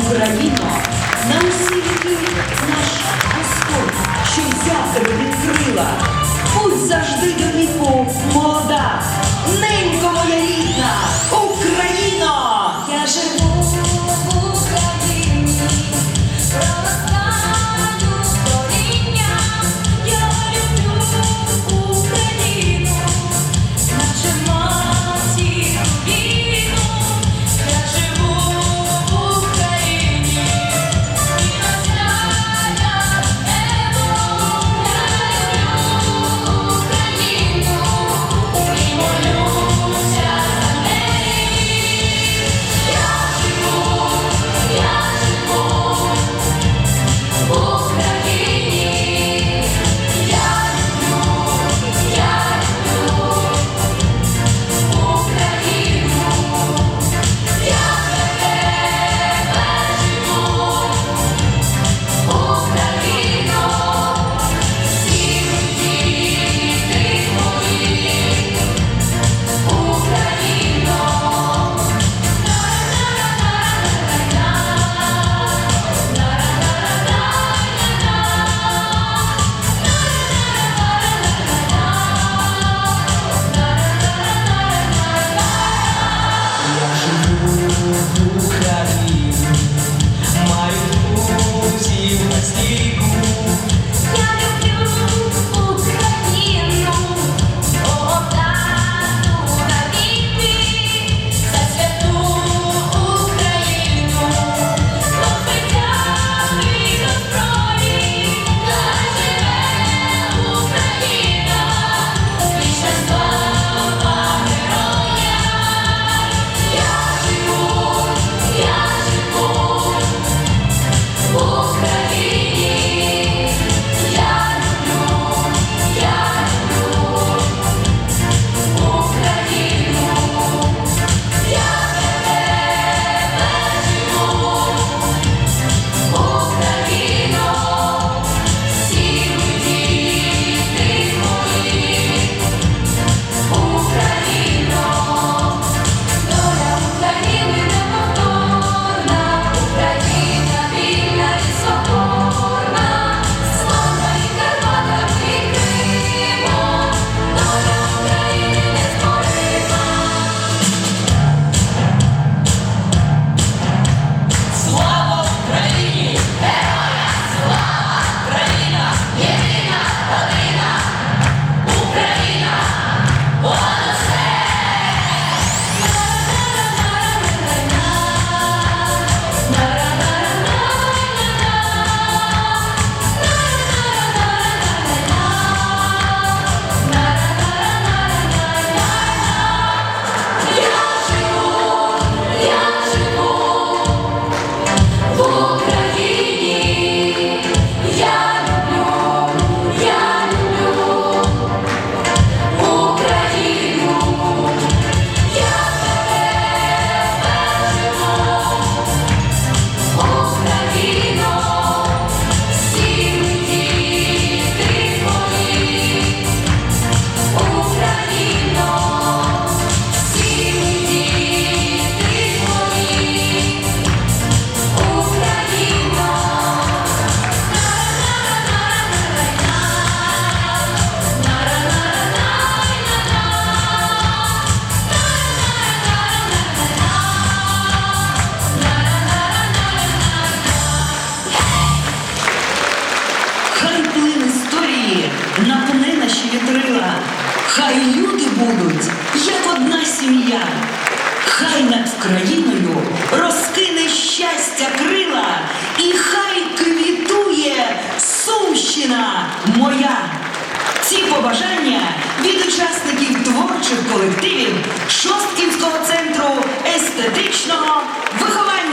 Україна, на усіх хвилях наш Господь, що я тебе відкрила. Пусть завжди до віку молода, ненько моя рідна. Хай люди будуть, як одна сім'я, хай над Україною розкине щастя крила, і хай квітує Сумщина моя. Ці побажання від учасників творчих колективів Шосткінського центру естетичного виховання.